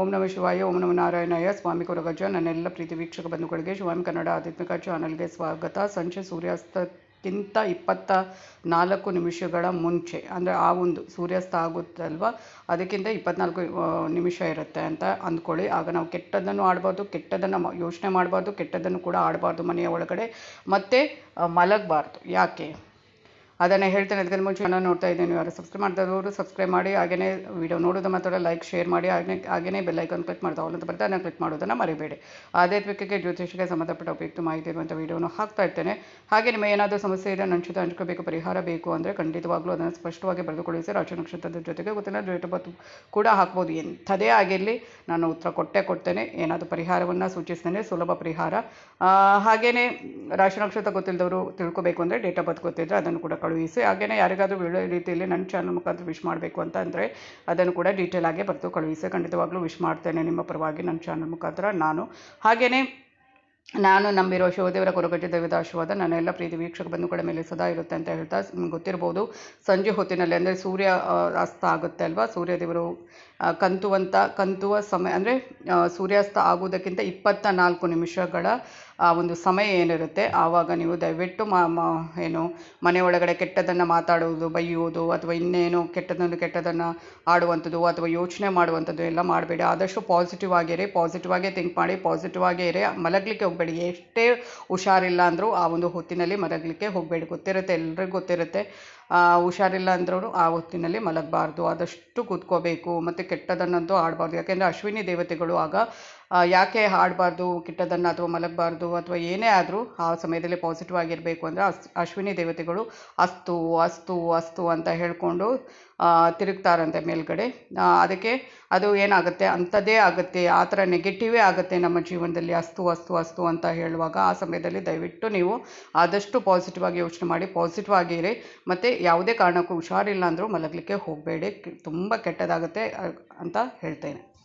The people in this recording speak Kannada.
ಓಂ ನಮಃ ಶಿವಾಯ, ಓಂ ನಮಃ ನಾರಾಯಣಾಯ. ಸ್ವಾಮಿ ಕೊರಗಜ ನನ್ನೆಲ್ಲ ಪ್ರೀತಿ ವೀಕ್ಷಕ ಬಂಧುಗಳಿಗೆ ಶಿವಾಮಿ ಕನ್ನಡ ಆಧ್ಯಾತ್ಮಿಕ ಚಾನಲ್ಗೆ ಸ್ವಾಗತ. ಸಂಜೆ ಸೂರ್ಯಾಸ್ತಕ್ಕಿಂತ ಇಪ್ಪತ್ತ ನಾಲ್ಕು ನಿಮಿಷಗಳ ಮುಂಚೆ, ಅಂದರೆ ಆ ಒಂದು ಸೂರ್ಯಾಸ್ತ ಆಗುತ್ತಲ್ವ? ಅದಕ್ಕಿಂತ ಇಪ್ಪತ್ನಾಲ್ಕು ನಿಮಿಷ ಇರುತ್ತೆ ಅಂತ ಅಂದ್ಕೊಳ್ಳಿ. ಆಗ ನಾವು ಕೆಟ್ಟದ್ದನ್ನು ಆಡಬಾರ್ದು ಕೆಟ್ಟದನ್ನು ಯೋಚನೆ ಮಾಡಬಾರ್ದು ಕೆಟ್ಟದನ್ನು ಕೂಡ ಆಡಬಾರ್ದು ಮನೆಯ ಒಳಗಡೆ. ಮತ್ತು ಮಲಗಬಾರ್ದು. ಯಾಕೆ? ಅದನ್ನು ಹೇಳ್ತೇನೆ. ಅದಕ್ಕಿಂತ ಮುಂಚೆ ನಾನು ನೋಡ್ತಾ ಇದ್ದೀನಿ. ಯಾರು ಸಬ್ಸ್ಕ್ರೈಬ್ ಮಾಡಿದವರು ಸಬ್ಸ್ಕ್ರೈಬ್ ಮಾಡಿ ಹಾಗೆಯೇ ವಿಡಿಯೋ ನೋಡೋದು ಮಾತ್ರ ಲೈಕ್ ಶೇರ್ ಮಾಡಿ ಹಾಗೆ ಹಾಗೆಯೇ ಬೆಲ್ ಐಕಾನ್ ಕ್ಲಿಕ್ ಮಾಡ್ತಾ ಅಂತ ಬರ್ತಾ ಅದನ್ನು ಕ್ಲಿಕ್ ಮಾಡೋದನ್ನು ಮರಿಬೇಡಿ. ಆಧ್ಯಾತ್ಮಿಕಕ್ಕೆ ಜ್ಯೋತಿಷಕ್ಕೆ ಸಂಬಂಧಪಟ್ಟ ಉಪಯುಕ್ತ ಮಾಹಿತಿ ಇರುವಂಥ ವಿಡಿಯೋನ ಹಾಕ್ತಾ ಇರ್ತೇನೆ. ಹಾಗೆ ನಿಮಗೆ ಏನಾದರೂ ಸಮಸ್ಯೆ ಇದೆ ನಂಚಿತ ಹಂಚ್ಕೋಬೇಕು ಪರಿಹಾರ ಬೇಕು ಅಂದರೆ ಖಂಡಿತವಾಗ್ಲೂ ಅದನ್ನು ಸ್ಪಷ್ಟವಾಗಿ ಬರೆದುಕೊಳ್ಳಿಸಿ, ರಾಶಿ ನಕ್ಷತ್ರದ ಜೊತೆಗೆ ಗೊತ್ತಿಲ್ಲ ಡೇಟ್ ಬತ್ತು ಕೂಡ ಹಾಕ್ಬೋದು. ಎಂಥದೇ ಆಗಿರಲಿ ನಾನು ಉತ್ತರ ಕೊಟ್ಟೆ ಕೊಡ್ತೇನೆ. ಏನಾದರೂ ಪರಿಹಾರವನ್ನು ಸೂಚಿಸ್ತೇನೆ, ಸುಲಭ ಪರಿಹಾರ. ಹಾಗೆಯೇ ರಾಶಿ ನಕ್ಷತ್ರ ಗೊತ್ತಿಲ್ಲದವರು ತಿಳ್ಕೊಬೇಕು ಅಂದರೆ ಡೇಟ್ ಆಫ್ ಬರ್ತ್ ಗೊತ್ತಿದ್ದರೆ ಅದನ್ನು ಕೂಡ ಕಳುಹಿಸಿ ಹಾಗೆಯೇ ಯಾರಿಗಾದರೂ ಒಳ್ಳೆ ರೀತಿಯಲ್ಲಿ ನನ್ನ ಚಾನಲ್ ಮುಖಾಂತರ ವಿಶ್ ಮಾಡಬೇಕು ಅಂತ ಅಂದರೆ ಅದನ್ನು ಕೂಡ ಡೀಟೇಲ್ ಆಗಿ ಬರೆದು ಕಳುಹಿಸಿ ಖಂಡಿತವಾಗ್ಲೂ ವಿಶ್ ಮಾಡ್ತೇನೆ ನಿಮ್ಮ ಪರವಾಗಿ ನನ್ನ ಚಾನಲ್ ಮುಖಾಂತರ ನಾನು. ಹಾಗೆಯೇ ನಾನು ನಂಬಿರೋ ಶಿವದೇವರ ಕೊರಗಜ್ಜೆ ದೇವದ ಆಶೀರ್ವಾದ ನನ್ನೆಲ್ಲ ಪ್ರೀತಿ ವೀಕ್ಷಕ ಬಂಧುಗಳ ಮೇಲೆ ಸದಾ ಇರುತ್ತೆ ಅಂತ ಹೇಳ್ತಾ ನಿಮ್ಗೆ ಗೊತ್ತಿರ್ಬೋದು. ಸಂಜೆ ಹೊತ್ತಿನಲ್ಲಿ ಅಂದರೆ ಸೂರ್ಯ ಅಸ್ತ ಆಗುತ್ತೆ ಅಲ್ವಾ? ಸೂರ್ಯದೇವರು ಕಂತುವಂತ, ಕಂತುವ ಸಮಯ, ಅಂದರೆ ಸೂರ್ಯಾಸ್ತ ಆಗುವುದಕ್ಕಿಂತ ಇಪ್ಪತ್ತ ನಾಲ್ಕು ನಿಮಿಷಗಳ, ಆ, ಒಂದು ಸಮಯ ಏನಿರುತ್ತೆ, ಆವಾಗ ನೀವು ದಯವಿಟ್ಟು ಮಾ, ಮ- ಏನು, ಮನೆ ಒಳಗಡೆ ಕೆಟ್ಟದನ್ನು ಮಾತಾಡುವುದು, ಬೈಯುವುದು, ಅಥವಾ ಇನ್ನೇನು ಕೆಟ್ಟದನ್ನು ಕೆಟ್ಟದನ್ನು ಆಡುವಂಥದ್ದು, ಅಥವಾ ಯೋಚನೆ ಮಾಡುವಂಥದ್ದು ಎಲ್ಲ ಮಾಡಬೇಡಿ. ಆದಷ್ಟು ಪಾಸಿಟಿವ್ ಆಗಿರಿ ಪಾಸಿಟಿವ್ ಆಗೇ ಥಿಂಕ್ ಮಾಡಿ ಪಾಸಿಟಿವ್ ಆಗೇ ಇರಿ, ಮಲಗಲಿಕ್ಕೆ ಹೋಗಬೇಡಿ. ಎಷ್ಟೇ ಹುಷಾರಿಲ್ಲ ಅಂದರೂ ಆ ಒಂದು ಹೊತ್ತಿನಲ್ಲಿ ಮಲಗಲಿಕ್ಕೆ ಹೋಗಬೇಡಿ. ಗೊತ್ತಿರುತ್ತೆ, ಎಲ್ರಿಗೂ ಗೊತ್ತಿರುತ್ತೆ. ಹುಷಾರಿಲ್ಲ ಅಂದ್ರೂ ಆ ಹೊತ್ತಿನಲ್ಲಿ ಮಲಗಬಾರ್ದು. ಆದಷ್ಟು ಕೂತ್ಕೋಬೇಕು. ಮತ್ತು ಕೆಟ್ಟದನ್ನಂತೂ ಆಡಬಾರ್ದು. ಯಾಕೆಂದರೆ ಅಶ್ವಿನಿ ದೇವತೆಗಳು ಆಗ ಯಾಕೆ ಹಾಡಬಾರ್ದು ಕೆಟ್ಟದನ್ನು ಅಥವಾ ಮಲಗಬಾರ್ದು ಅಥವಾ ಏನೇ ಆದರೂ ಆ ಸಮಯದಲ್ಲಿ ಪಾಸಿಟಿವ್ ಆಗಿರಬೇಕು ಅಂದರೆ ಅಶ್ವಿನಿ ದೇವತೆಗಳು ಅಸ್ತು ಅಸ್ತು ಅಸ್ತು ಅಂತ ಹೇಳಿಕೊಂಡು ತಿರುಗ್ತಾರಂತೆ ಮೇಲ್ಗಡೆ. ಅದಕ್ಕೆ ಅದು ಏನಾಗುತ್ತೆ? ಅಂಥದ್ದೇ ಆಗುತ್ತೆ. ಆ ಥರ ನೆಗೆಟಿವೇ ಆಗುತ್ತೆ ನಮ್ಮ ಜೀವನದಲ್ಲಿ. ಅಸ್ತು ಅಸ್ತು ಅಸ್ತು ಅಂತ ಹೇಳುವಾಗ ಆ ಸಮಯದಲ್ಲಿ ದಯವಿಟ್ಟು ನೀವು ಆದಷ್ಟು ಪಾಸಿಟಿವ್ ಆಗಿ ಯೋಚನೆ ಮಾಡಿ ಪಾಸಿಟಿವ್ ಆಗಿರಿ. ಮತ್ತು ಯಾವುದೇ ಕಾರಣಕ್ಕೂ ಹುಷಾರಿಲ್ಲ ಅಂದರೂ ಮಲಗಲಿಕ್ಕೆ ಹೋಗಬೇಡಿ. ತುಂಬ ಕೆಟ್ಟದಾಗುತ್ತೆ ಅಂತ ಹೇಳ್ತೇನೆ.